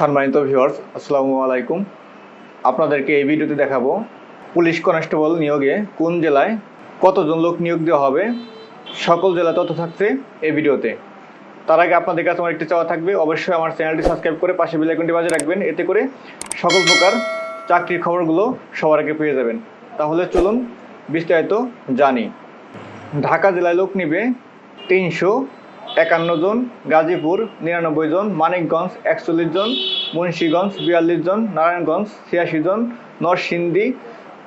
সম্মানিত ভিউয়ার্স আসসালামু আলাইকুম। আপনাদেরকে এই ভিডিওতে দেখাবো পুলিশ কনস্টেবল নিয়োগে কোন জেলায় কতজন লোক নিয়োগ দেওয়া হবে, সকল জেলা তথ্য থাকছে এই ভিডিওতে। তার আগে আপনাদের কাছে আমার একটি চাওয়া থাকবে, অবশ্যই আমার চ্যানেলটি সাবস্ক্রাইব করে পাশে বেল আইকনটি বাজিয়ে রাখবেন, এতে করে সকল প্রকার চাকরির খবরগুলো সবার আগে পেয়ে যাবেন। তাহলে চলুন বিস্তারিত জানি। ঢাকা জেলায় লোক নিবে তিনশো একান্ন জন, গাজীপুর নিরানব্বই জন, মানিকগঞ্জ একচল্লিশ জন, মুন্সীগঞ্জ বিয়াল্লিশ জন, নারায়ণগঞ্জ ছিয়াশি জন, নরসিংদী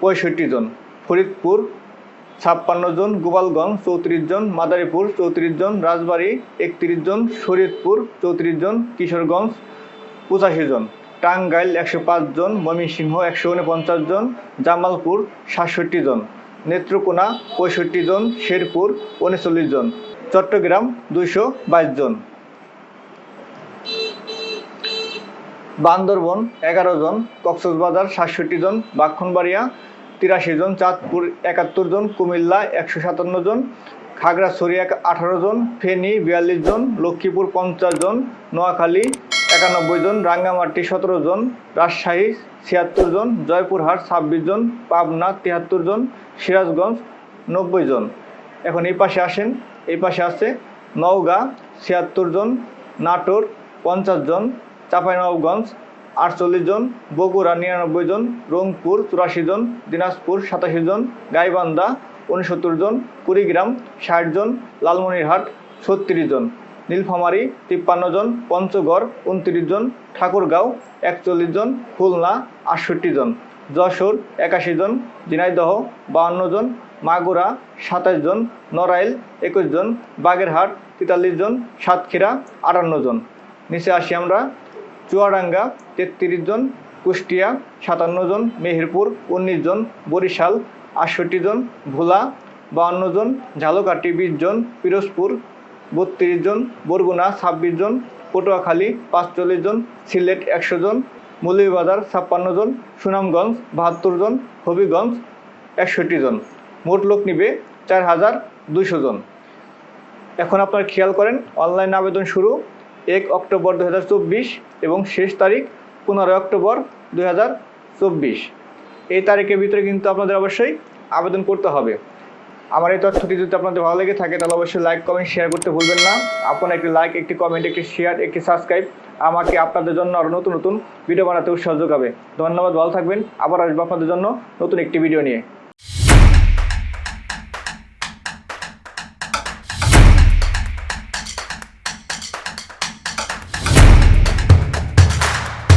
পঁয়ষট্টি জন, ফরিদপুর ছাপ্পান্ন জন, গোপালগঞ্জ চৌত্রিশ জন, মাদারীপুর চৌত্রিশ জন, রাজবাড়ী একত্রিশ জন, শরীয়তপুর চৌত্রিশ জন, কিশোরগঞ্জ পঁচাশি জন, টাঙ্গাইল একশো পাঁচ জন, ময়মনসিংহ একশো উনপঞ্চাশ জন, জামালপুর সাতষট্টি জন, নেত্রকোনা পঁয়ষট্টি জন, শেরপুর উনচল্লিশ জন। চট্টগ্রাম দুইশো বাইশ জন। বান্দরবন এগারো জন, কক্সবাজার সাতষট্টি জন ব্রাহ্মণবাড়িয়া তিরাশি জন, চাঁদপুর একাত্তর জন, কুমিল্লা একশো সাতান্ন জন, খাগড়াছড়ি এক আঠারো জন, ফেনী বিয়াল্লিশ জন, লক্ষ্মীপুর পঞ্চাশ জন, নোয়াখালী একানব্বই জন, রাঙ্গামাটি সতেরো জন, রাজশাহী ছিয়াত্তর জন, জয়পুরহাট ছাব্বিশ জন, পাবনা তিয়াত্তর জন, সিরাজগঞ্জ নব্বই জন। এখন এই পাশে আসেন এই পাশে আছে নওগাঁ, ছিয়াত্তর জন, নাটোর পঞ্চাশ জন, চাঁপাইনবাবগঞ্জ আটচল্লিশ জন, বগুড়া নিরানব্বই জন, রংপুর চুরাশি জন, দিনাজপুর সাতাশি জন, গাইবান্ধা উনসত্তর জন, কুড়িগ্রাম ষাট জন, লালমনিরহাট ছত্রিশ জন, নীলফামারী তিপ্পান্ন জন, পঞ্চগড় উনত্রিশ জন, ঠাকুরগাঁও একচল্লিশ জন, খুলনা আটষট্টি জন। যশোর একাশি জন, ঝিনাইদহ বাউন্ন জন, মাগুরা সাতাশ জন, নড়াইল একুশ জন, বাগেরহাট তেতাল্লিশ জন, সাতক্ষীরা আটান্ন জন। নিচে আসি আমরা, চুয়াডাঙ্গা তেত্রিশ জন, কুষ্টিয়া সাতান্ন জন, মেহেরপুর উনিশ জন, বরিশাল আটষট্টি জন, ভোলা বাউন্ন জন, ঝালকাঠি বিশ জন, পিরোজপুর বত্রিশ জন, বরগুনা ছাব্বিশ জন, পটুয়াখালী পাঁচচল্লিশ জন, সিলেট একশো জন মৌলভীবাজার ছাপ্পান্ন জন, সুনামগঞ্জ বাহাত্তর জন, হবিগঞ্জ একষট্টি জন। মোট লোক নিবে চার হাজার দুইশো জন। এখন আপনারা খেয়াল করেন, অনলাইন আবেদন শুরু এক অক্টোবর দু হাজার চব্বিশ এবং শেষ তারিখ পনেরোই অক্টোবর দু হাজার চব্বিশ। এই তারিখের ভিতরে কিন্তু আপনাদের অবশ্যই আবেদন করতে হবে। আমার এই তথ্যটি যদি আপনাদের ভালো লেগে থাকে, তাহলে অবশ্যই লাইক কমেন্ট শেয়ার করতে ভুলবেন না। আপনার একটি লাইক একটি কমেন্ট একটি শেয়ার একটি সাবস্ক্রাইব আমাকে আপনাদের জন্য আরও নতুন নতুন ভিডিও বানাতে উৎসাহ যোগাবে। ধন্যবাদ, ভালো থাকবেন। আবার আসব আপনাদের জন্য নতুন একটি ভিডিও নিয়ে।